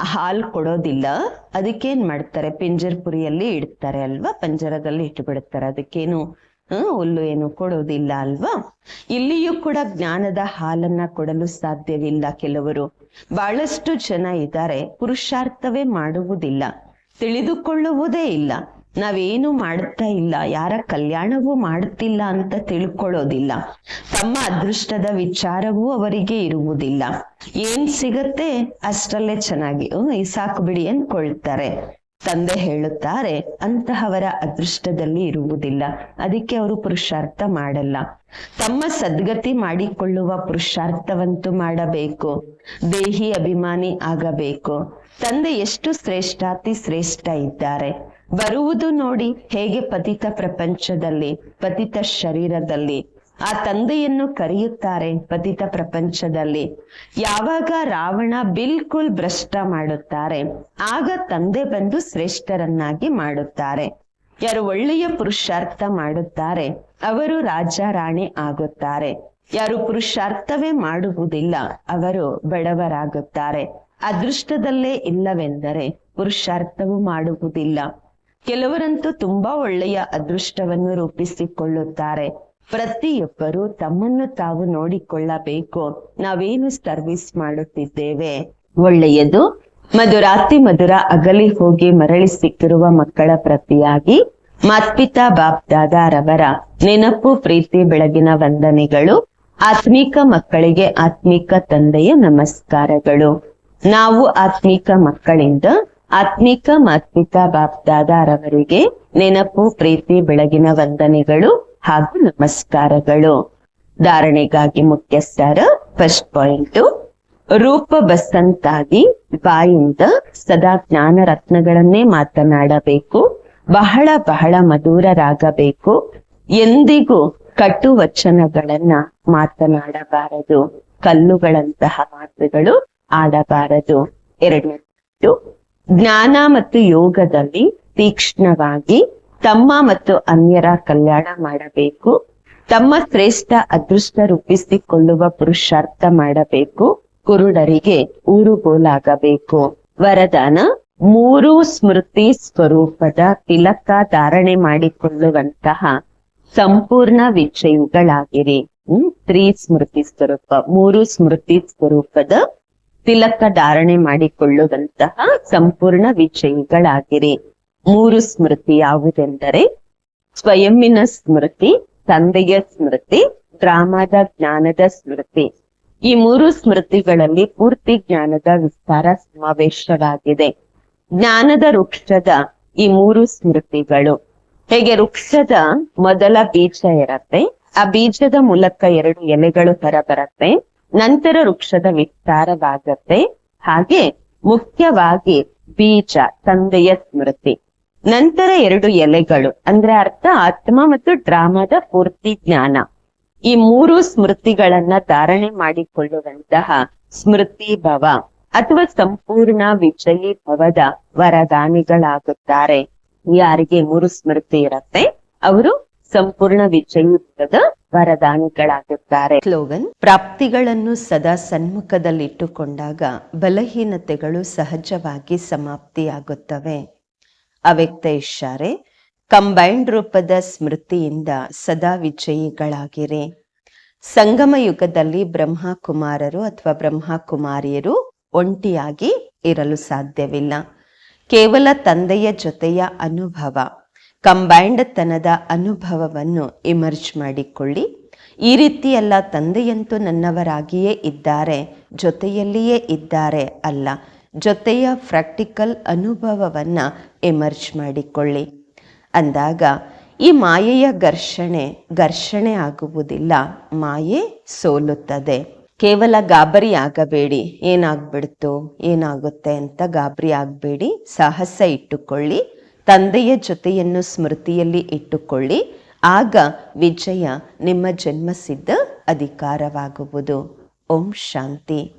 Speaker 1: ಹಾಲು ಕೊಡೋದಿಲ್ಲ. ಅದಕ್ಕೇನ್ ಮಾಡ್ತಾರೆ? ಪಿಂಜರ್ ಪುರಿಯಲ್ಲಿ ಇಡ್ತಾರೆ ಅಲ್ವಾ? ಪಂಜರದಲ್ಲಿ ಇಟ್ಟುಬಿಡ್ತಾರೆ ಅದಕ್ಕೇನು ಹ್ಮ್ ಹುಲ್ಲು ಏನು ಕೊಡೋದಿಲ್ಲ ಅಲ್ವಾ? ಇಲ್ಲಿಯೂ ಕೂಡ ಜ್ಞಾನದ ಹಾಲನ್ನ ಕೊಡಲು ಸಾಧ್ಯವಿಲ್ಲ ಕೆಲವರು. ಬಹಳಷ್ಟು ಜನ ಇದ್ದಾರೆ. ಪುರುಷಾರ್ಥವೇ ಮಾಡುವುದಿಲ್ಲ. ತಿಳಿದುಕೊಳ್ಳುವುದೇ ಇಲ್ಲ. ನಾವೇನು ಮಾಡ್ತಾ ಇಲ್ಲ. ಯಾರ ಕಲ್ಯಾಣವೂ ಮಾಡುತ್ತಿಲ್ಲ ಅಂತ ತಿಳ್ಕೊಳ್ಳೋದಿಲ್ಲ. ತಮ್ಮ ಅದೃಷ್ಟದ ವಿಚಾರವೂ ಅವರಿಗೆ ಇರುವುದಿಲ್ಲ. ಏನ್ ಸಿಗತ್ತೆ ಅಷ್ಟರಲ್ಲೇ ಚೆನ್ನಾಗಿ ಈ ಸಾಕು ಬಿಡಿ ಅನ್ಕೊಳ್ತಾರೆ ತಂದೆ ಹೇಳುತ್ತಾರೆ, ಅಂತಹವರ ಅದೃಷ್ಟದಲ್ಲಿ ಇರುವುದಿಲ್ಲ. ಅದಕ್ಕೆ ಅವರು ಪುರುಷಾರ್ಥ ಮಾಡಲ್ಲ. ತಮ್ಮ ಸದ್ಗತಿ ಮಾಡಿಕೊಳ್ಳುವ ಪುರುಷಾರ್ಥವಂತೂ ಮಾಡಬೇಕು. ದೇಹಿ ಅಭಿಮಾನಿ ಆಗಬೇಕು. ತಂದೆ ಎಷ್ಟು ಶ್ರೇಷ್ಠಾತಿ ಶ್ರೇಷ್ಠ ಇದ್ದಾರೆ. ಬರುವುದು ನೋಡಿ ಹೇಗೆ ಪತಿತ ಪ್ರಪಂಚದಲ್ಲಿ, ಪತಿತ ಶರೀರದಲ್ಲಿ. ಆ ತಂದೆಯನ್ನು ಕರೆಯುತ್ತಾರೆ ಪತಿತ ಪ್ರಪಂಚದಲ್ಲಿ. ಯಾವಾಗ ರಾವಣ ಬಿಲ್ಕುಲ್ ಭ್ರಷ್ಟ ಮಾಡುತ್ತಾರೆ, ಆಗ ತಂದೆ ಬಂದು ಶ್ರೇಷ್ಠರನ್ನಾಗಿ ಮಾಡುತ್ತಾರೆ. ಯಾರು ಒಳ್ಳೆಯ ಪುರುಷಾರ್ಥ ಮಾಡುತ್ತಾರೆ, ಅವರು ರಾಜ ರಾಣಿ ಆಗುತ್ತಾರೆ. ಯಾರು ಪುರುಷಾರ್ಥವೇ ಮಾಡುವುದಿಲ್ಲ, ಅವರು ಬಡವರಾಗುತ್ತಾರೆ. ಅದೃಷ್ಟದಲ್ಲೇ ಇಲ್ಲವೆಂದರೆ ಪುರುಷಾರ್ಥವು ಮಾಡುವುದಿಲ್ಲ. ಕೆಲವರಂತೂ ತುಂಬಾ ಒಳ್ಳೆಯ ಅದೃಷ್ಟವನ್ನು ರೂಪಿಸಿಕೊಳ್ಳುತ್ತಾರೆ. ಪ್ರತಿಯೊಬ್ಬರು ತಮ್ಮನ್ನು ತಾವು ನೋಡಿಕೊಳ್ಳಬೇಕು. ನಾವೇನು ಸರ್ವಿಸ್ ಮಾಡುತ್ತಿದ್ದೇವೆ? ಒಳ್ಳೆಯದು. ಮಧುರಾತಿ ಮಧುರ ಅಗಲಿ ಹೋಗಿ ಮರಳಿ ಸಿಕ್ಕಿರುವ ಮಕ್ಕಳ ಪ್ರತಿಯಾಗಿ ಮಾತ್ಪಿತಾ ಬಾಪ್ದಾದಾರವರ ನೆನಪು, ಪ್ರೀತಿ, ಬೆಳಗಿನ ವಂದನೆಗಳು, ಆತ್ಮಿಕ ಮಕ್ಕಳಿಗೆ ಆತ್ಮಿಕ ತಂದೆಯ ನಮಸ್ಕಾರಗಳು. ನಾವು ಆತ್ಮಿಕ ಮಕ್ಕಳಿಂದ ಆತ್ಮೀಕ ಮಾತ್ಮಿಕ ಬಾಬ್ದಾದಾರವರಿಗೆ ನೆನಪು, ಪ್ರೀತಿ, ಬೆಳಗಿನ ವಂದನೆಗಳು ಹಾಗೂ ನಮಸ್ಕಾರಗಳು. ಧಾರಣೆಗಾಗಿ ಮುಖ್ಯಸ್ಥರ ಫಸ್ಟ್ ಪಾಯಿಂಟ್ ರೂಪ ಬಸ್ಸಂತಾಗಿ ಬಾಯಿಂದ ಸದಾ ಜ್ಞಾನ ರತ್ನಗಳನ್ನೇ ಮಾತನಾಡಬೇಕು, ಬಹಳ ಬಹಳ ಮಧುರರಾಗಬೇಕು, ಎಂದಿಗೂ ಕಟು ವಚನಗಳನ್ನ ಮಾತನಾಡಬಾರದು, ಕಲ್ಲುಗಳಂತಹ ಮಾತುಗಳು ಆಡಬಾರದು. ಎರಡನೇದು ಜ್ಞಾನ ಮತ್ತು ಯೋಗದಲ್ಲಿ ತೀಕ್ಷ್ಣವಾಗಿ ತಮ್ಮ ಮತ್ತು ಅನ್ಯರ ಕಲ್ಯಾಣ ಮಾಡಬೇಕು. ತಮ್ಮ ಶ್ರೇಷ್ಠ ಅದೃಷ್ಟ ರೂಪಿಸಿಕೊಳ್ಳುವ ಪುರುಷಾರ್ಥ ಮಾಡಬೇಕು. ಕುರುಡರಿಗೆ ಊರುಗೋಲಾಗಬೇಕು. ವರದಾನ, ಮೂರು ಸ್ಮೃತಿ ಸ್ವರೂಪದ ತಿಲಕ ಧಾರಣೆ ಮಾಡಿಕೊಳ್ಳುವಂತಹ ಸಂಪೂರ್ಣ ವಿಜಯುಗಳಾಗಿರಿ ಹ್ಮ್ ಸ್ಮೃತಿ ಸ್ವರೂಪ, ಮೂರು ಸ್ಮೃತಿ ಸ್ವರೂಪದ ತಿಲಕ ಧಾರಣೆ ಮಾಡಿಕೊಳ್ಳುವಂತಹ ಸಂಪೂರ್ಣ ವಿಜಯಿಗಳಾಗಿರಿ ಮೂರು ಸ್ಮೃತಿ ಯಾವುದೆಂದರೆ ಸ್ವಯಂನ ಸ್ಮೃತಿ, ತಂದೆಯ ಸ್ಮೃತಿ, ಗ್ರಾಮದ ಜ್ಞಾನದ ಸ್ಮೃತಿ. ಈ ಮೂರು ಸ್ಮೃತಿಗಳಲ್ಲಿ ಪೂರ್ತಿ ಜ್ಞಾನದ ವಿಸ್ತಾರ ಸಮಾವೇಶವಾಗಿದೆ. ಜ್ಞಾನದ ವೃಕ್ಷದ ಈ ಮೂರು ಸ್ಮೃತಿಗಳು. ಹೇಗೆ ವೃಕ್ಷದ ಮೊದಲ ಬೀಜ ಇರತ್ತೆ? ಆ ಬೀಜದ ಮೂಲಕ ಎರಡು ಎಲೆಗಳು ಹೊರಬರತ್ತೆ ನಂತರ ವೃಕ್ಷದ ವಿಸ್ತಾರವಾಗತ್ತೆ. ಹಾಗೆ ಮುಖ್ಯವಾಗಿ ಬೀಜ, ತಂದೆಯ ಸ್ಮೃತಿ. ನಂತರ ಎರಡು ಎಲೆಗಳು, ಅಂದ್ರೆ ಅರ್ಥ ಆತ್ಮ ಮತ್ತು ಡ್ರಾಮಾದ ಪೂರ್ತಿ ಜ್ಞಾನ. ಈ ಮೂರು ಸ್ಮೃತಿಗಳನ್ನ ಧಾರಣೆ ಮಾಡಿಕೊಳ್ಳುವಂತಹ ಸ್ಮೃತಿ ಭವ ಅಥವಾ ಸಂಪೂರ್ಣ ವಿಜಯಿ ಭವದ ವರದಾನಿಗಳಾಗುತ್ತಾರೆ. ಯಾರಿಗೆ ಮೂರು ಸ್ಮೃತಿ ಇರತ್ತೆ? ಅವರು ಸಂಪೂರ್ಣ ವಿಜಯಿ ಭವದ ವರದಾನಿಗಳಾಗುತ್ತಾರೆ. ಸ್ಲೋಗನ್, ಪ್ರಾಪ್ತಿಗಳನ್ನು ಸದಾ ಸನ್ಮುಖದಲ್ಲಿಟ್ಟುಕೊಂಡಾಗ ಬಲಹೀನತೆಗಳು ಸಹಜವಾಗಿ ಸಮಾಪ್ತಿಯಾಗುತ್ತವೆ. ಅವ್ಯಕ್ತ ಇಷ್ಟಾರೆ ಕಂಬೈನ್ಡ್ ರೂಪದ ಸ್ಮೃತಿಯಿಂದ ಸದಾ ವಿಜಯಿಗಳಾಗಿರಿ. ಸಂಗಮ ಯುಗದಲ್ಲಿ ಬ್ರಹ್ಮ ಕುಮಾರರು ಅಥವಾ ಬ್ರಹ್ಮ ಕುಮಾರಿಯರು ಒಂಟಿಯಾಗಿ ಇರಲು ಸಾಧ್ಯವಿಲ್ಲ. ಕೇವಲ ತಂದೆಯ ಜೊತೆಯ ಅನುಭವ. ಕಂಬೈನ್ಡ್ ತನದ ಅನುಭವವನ್ನು ಇಮರ್ಜ್ ಮಾಡಿಕೊಳ್ಳಿ. ಈ ರೀತಿಯೆಲ್ಲ ತಂದೆಯಂತೂ ನನ್ನವರಾಗಿಯೇ ಇದ್ದಾರೆ, ಜೊತೆಯಲ್ಲಿಯೇ ಇದ್ದಾರೆ ಅಲ್ಲ. ಜೊತೆಯ ಪ್ರಾಕ್ಟಿಕಲ್ ಅನುಭವವನ್ನು ಎಮರ್ಜ್ ಮಾಡಿಕೊಳ್ಳಿ. ಅಂದಾಗ, ಈ ಮಾಯೆಯ ಘರ್ಷಣೆ ಘರ್ಷಣೆ ಆಗುವುದಿಲ್ಲ. ಮಾಯೆ ಸೋಲುತ್ತದೆ. ಕೇವಲ ಗಾಬರಿ ಆಗಬೇಡಿ. ಏನಾಗ್ಬಿಡ್ತು? ಏನಾಗುತ್ತೆ ಅಂತ ಗಾಬರಿ ಆಗಬೇಡಿ. ಸಾಹಸ ಇಟ್ಟುಕೊಳ್ಳಿ. ತಂದೆಯ ಜೊತೆಯನ್ನು ಸ್ಮೃತಿಯಲ್ಲಿ ಇಟ್ಟುಕೊಳ್ಳಿ. ಆಗ ವಿಜಯ ನಿಮ್ಮ ಜನ್ಮಸಿದ್ಧ ಅಧಿಕಾರವಾಗುವುದು. ಓಂ ಶಾಂತಿ.